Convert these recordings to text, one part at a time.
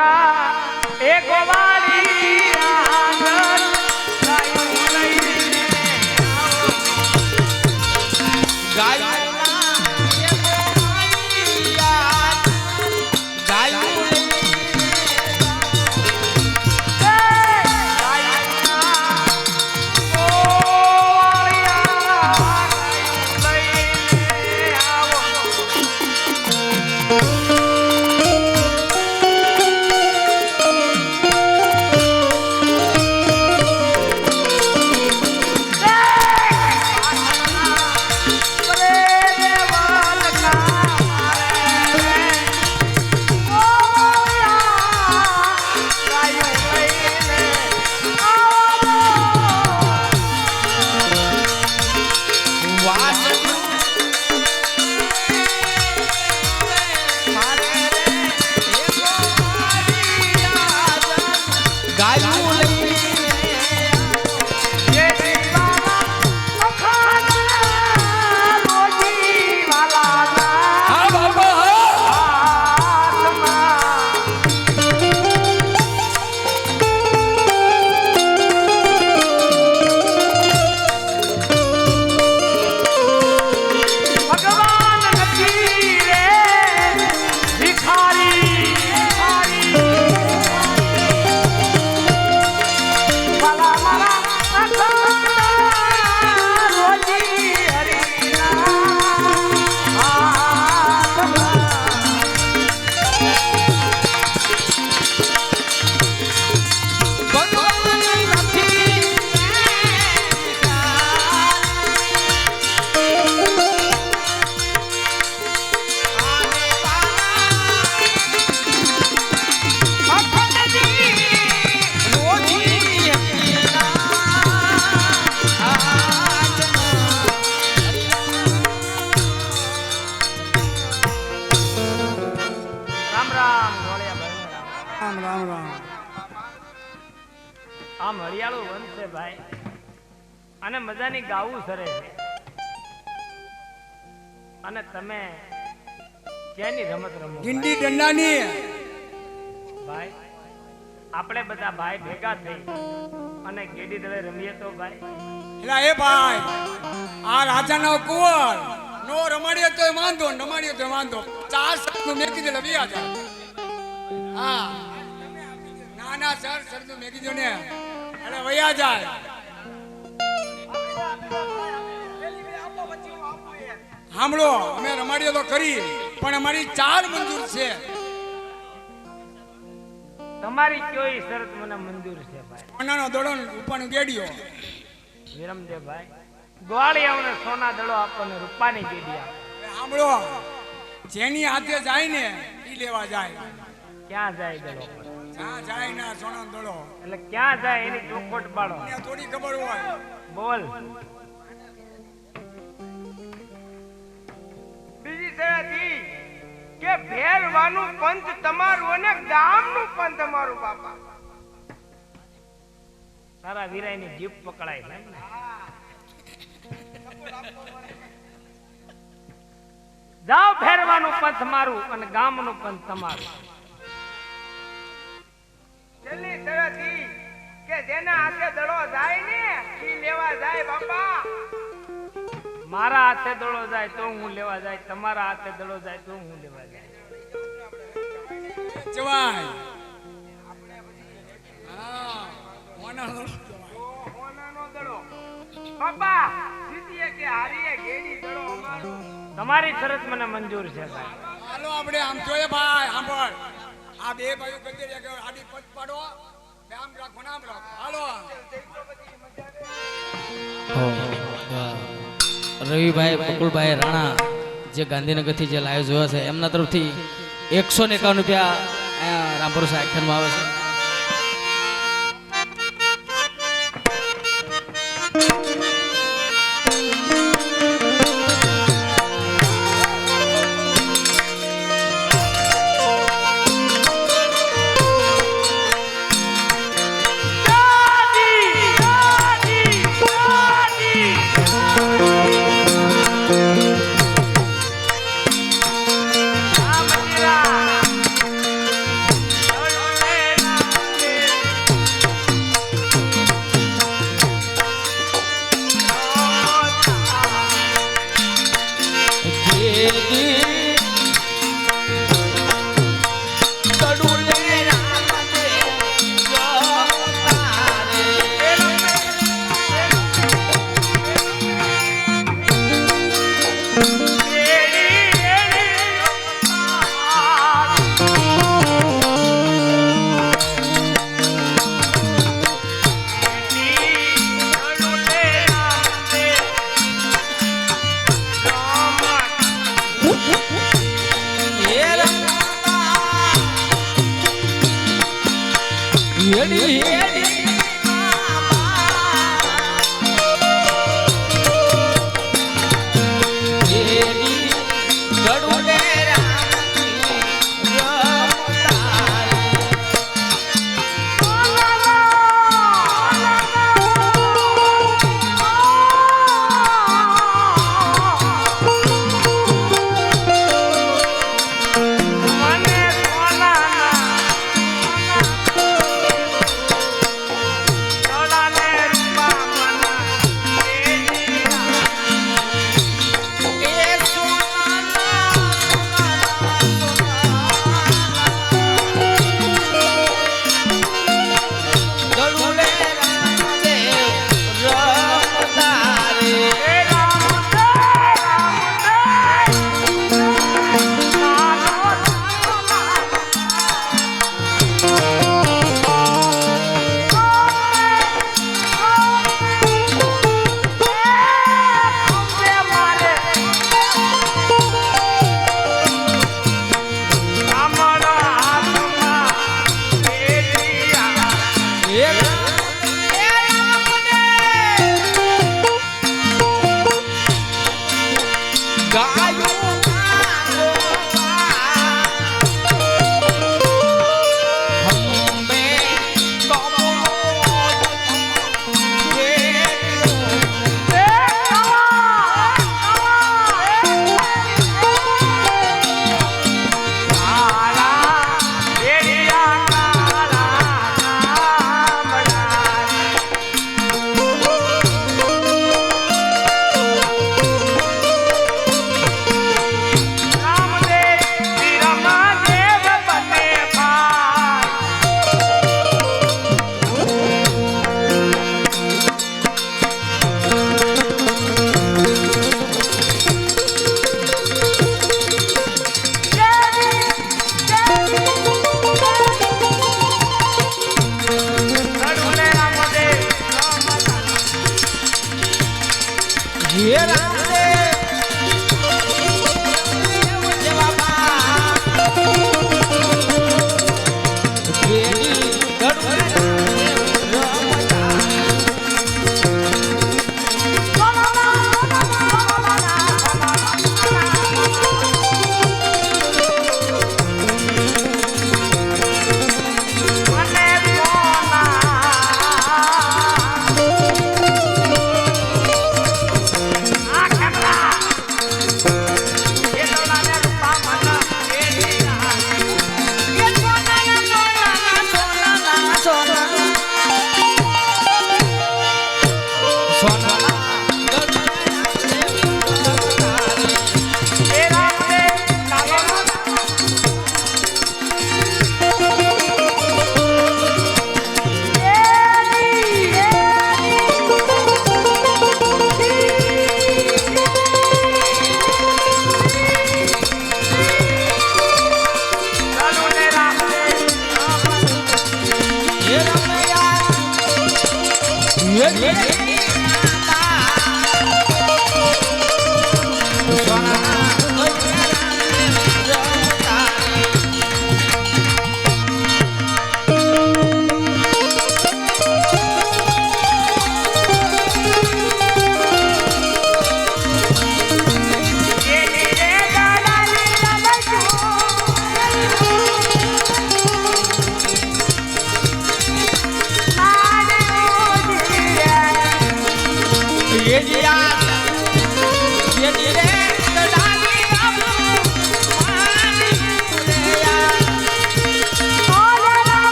Krishna Ay, luna. છે ભાઈ. અને મજાની ગાવું સરે છે. અને તમે કેની રમત રમો ગિંડી દંડાની. ભાઈ આપણે બધા ભાઈ ભેગા થઈ અને ગેડી દવે રમીએ તો ભાઈ? એલા એ ભાઈ આ રાજાનો કુંવર. નો રમાડીએ તોય વાંધો ને રમાડીએ તો વાંધો. ચાર શબ્દો મેકી દે લવી આજે હા. ના ના સર શબ્દો મેકી દો ને. એટલે વયા જાય. સાંભળો અમે રમાડીએ તો કરી પણ અમારી ચાર મંજૂર છે. તમારી કયોય શરત મને મંજૂર છે ભાઈ? સોનાનો દડો ઉપર ગેડીઓ વિરમદેવ ભાઈ ગ્વાળિયાઓને સોના દડો આપણને રૂપાની ગેડી સાંભળો જેની હાથે જાય ને ઈ લેવા જાય. ક્યાં જાય દડો? જ્યાં જાય ના દડો? એટલે ક્યાં જાય એની ચોખવટ પાડો? થોડી ખબર હોય. બોલ. બીજી શરતી કે ભેરવાનું પંચ તમારું અને ગામનું પંચ તમારું બાપા. તારા વીરાયની જીભ પકડાય ને? જાઓ ફેરવાનું પંથ મારું અને ગામનું પંથ તમારું. જેના હાથે દડો જાય ને ઈ લેવા જાય બાપા. મારા હાથે દડો જાય તો હું લેવા જાય તમારા હાથે દડો જાય તો હું લેવા જાય. જવાય. તમારી શરત મને મંજૂર છે ભાઈ. હાલો આપણે આમ જોઈએ ભાઈ સાંભળ. આ બે ભાઈઓ ગંદે આડી પદ પાડો. રવિભાઈ બકુલભાઈ રાણા, જે ગાંધીનગરથી જે લાઈવ જોયા છે, એમના તરફથી એકસો ને એકાવન રૂપિયા રામપુર આખ્યાનમાં આવે છે. દી Oh, મને એ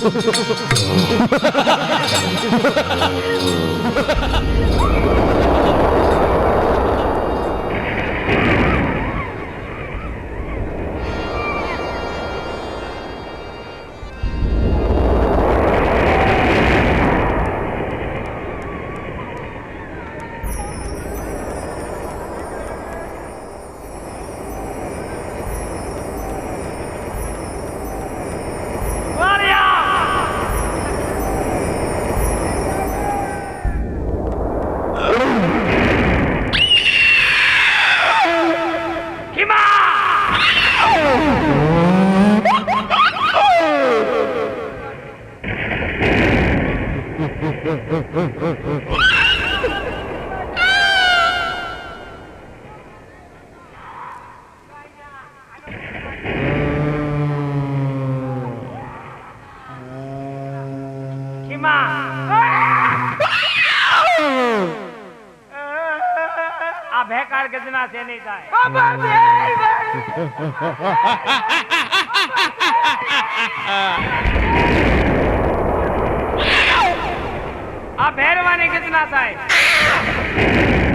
ハハハハ બેકાર ગજના છે નહીં થાય અબે બે ભગવાને કેટલા થાય.